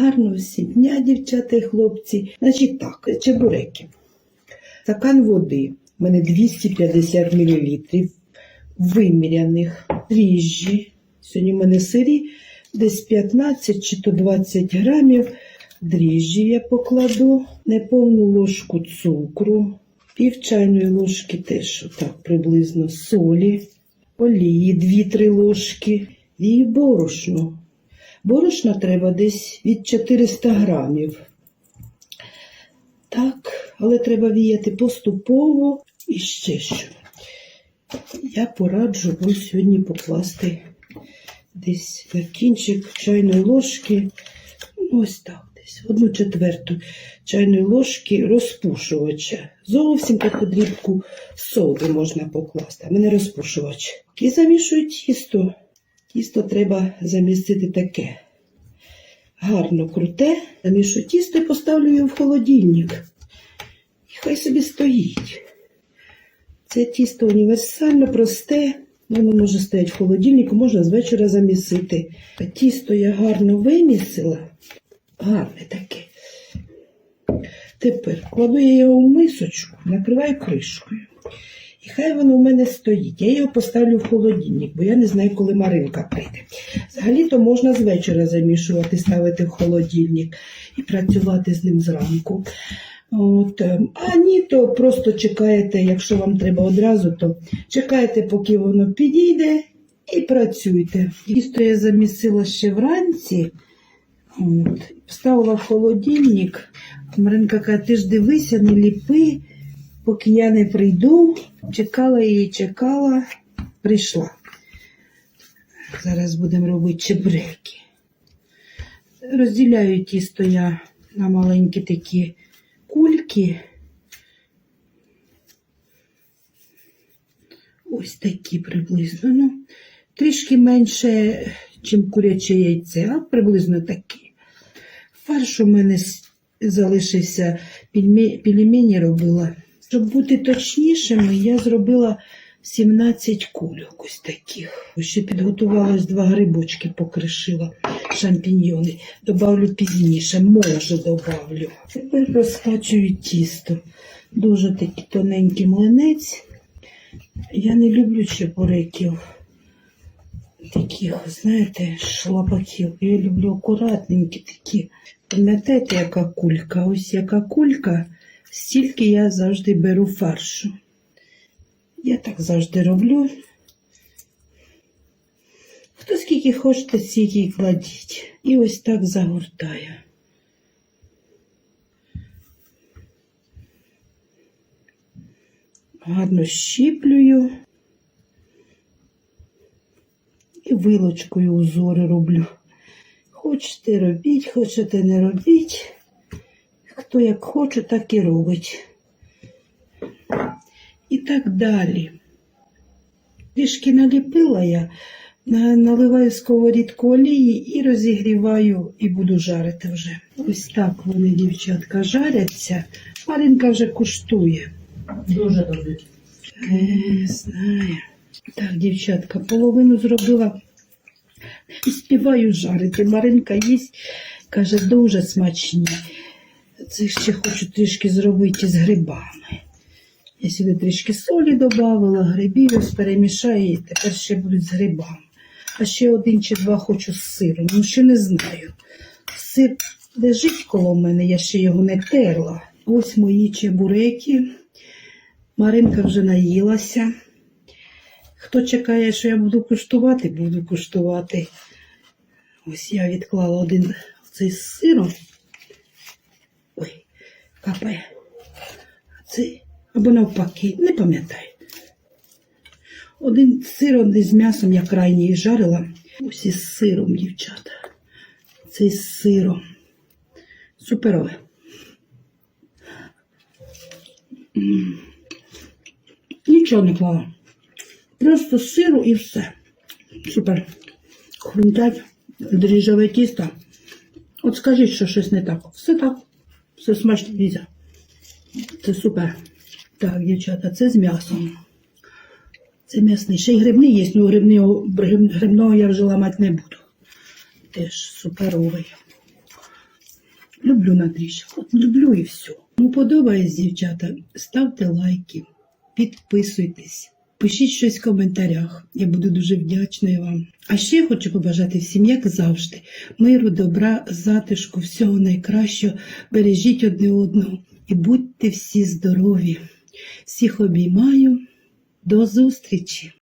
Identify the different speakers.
Speaker 1: Гарно всім дня, дівчата і хлопці. Значить так, чебуреки. Стакан води. У мене 250 мл виміряних дріжджі. Сьогодні в мене сирі десь 15 чи то 20 грамів. Дріжджі я покладу, неповну ложку цукру, пів чайної ложки теж так приблизно солі, олії 2-3 ложки і борошно. Борошна треба десь від 400 грамів. Так, але треба віяти поступово і ще що. Я пораджу вам сьогодні покласти десь на кінчик чайної ложки, ну, ось так, десь одну четверту чайної ложки розпушувача. Зовсім таку дрібку соди можна покласти, а мене розпушувач. І замішую тісто. Тісто треба замістити таке. Гарно круте. Замішу тісто і поставлю його в холодильник. І хай собі стоїть. Це тісто універсально, просте. Воно може стояти в холодильнику, можна з вечора замісити. Тісто я гарно вимісила. Гарне таке. Тепер кладу я його в мисочку, накриваю кришкою. І хай воно в мене стоїть. Я його поставлю в холодильник, бо я не знаю, коли Маринка прийде. Взагалі-то можна з вечора замішувати, ставити в холодильник і працювати з ним зранку. От. е, А ні, то просто чекаєте, якщо вам треба одразу, то чекаєте, поки воно підійде, і працюйте. Тісто я замісила ще вранці. От. Вставила в холодильник. Маринка каже, ти ж дивися, не ліпи, поки я не прийду. Чекала її, чекала, прийшла. Зараз будемо робити чебреки. Розділяю тісто я на маленькі такі кульки. Ось такі приблизно. Ну, трішки менше, ніж куряче яйце, а приблизно такі. Фарш у мене залишився, пельме- пельмені робила. Щоб бути точнішими, я зробила 17 кульок ось таких. Ще підготувалась два грибочки, покришила шампіньйони. Добавлю пізніше, може добавлю. Тепер розкачую тісто. Дуже такий тоненький млинець. Я не люблю чебуреків. Таких, знаєте, шлапаків. Я люблю акуратненькі такі. Пам'ятаєте, яка кулька? Ось яка кулька, стільки я завжди беру фаршу. Я так завжди роблю. Хто скільки хочете, стільки кладіть. І ось так загортаю. Гарно щіплюю. І вилочкою узори роблю. Хочете робіть, хочете не робіть. Хто як хоче, так і робить. І так далі. Трішки наліпила я, наливаю сковорідку олії і розігріваю, і буду жарити вже. Ось так вони, дівчатка, жаряться. Маринка вже куштує.
Speaker 2: Дуже добре.
Speaker 1: Не знаю. Так, дівчатка, половину зробила. І співаю жарити. Маринка їсть, каже, дуже смачні. Це ще хочу трішки зробити з грибами. Я сюди трішки солі додавала, грибів ось перемішаю, і тепер ще будуть з грибами. А ще один чи два хочу з сиром. Ну, ще не знаю. Сир лежить коло мене, я ще його не терла. Ось мої чебуреки. Маринка вже наїлася. Хто чекає, що я буду куштувати, буду куштувати. Ось я відклала один цей з сиром. А цей або навпаки, не пам'ятаю. Один з сиром, один з м'ясом я крайній жарила. Ось із сиром, дівчата. Цей з сиром. Суперове. Нічого не клала. Просто сиру і все. Супер. Хрумтять дріжджове тісто. От скажіть, що щось не так. Все так. Все смачно Ліза. Це супер. Так, дівчата, це з м'ясом. Це м'ясний. Ще й грибний є, ну грибного, грибного я вже ламати не буду. Теж суперовий. Люблю на. От люблю і все. Кому подобається, дівчата, ставте лайки, підписуйтесь, пишіть щось в коментарях. Я буду дуже вдячна вам. А ще хочу побажати всім, як завжди, миру, добра, затишку, всього найкращого. Бережіть одне одного і будьте всі здорові. Всіх обіймаю. До зустрічі!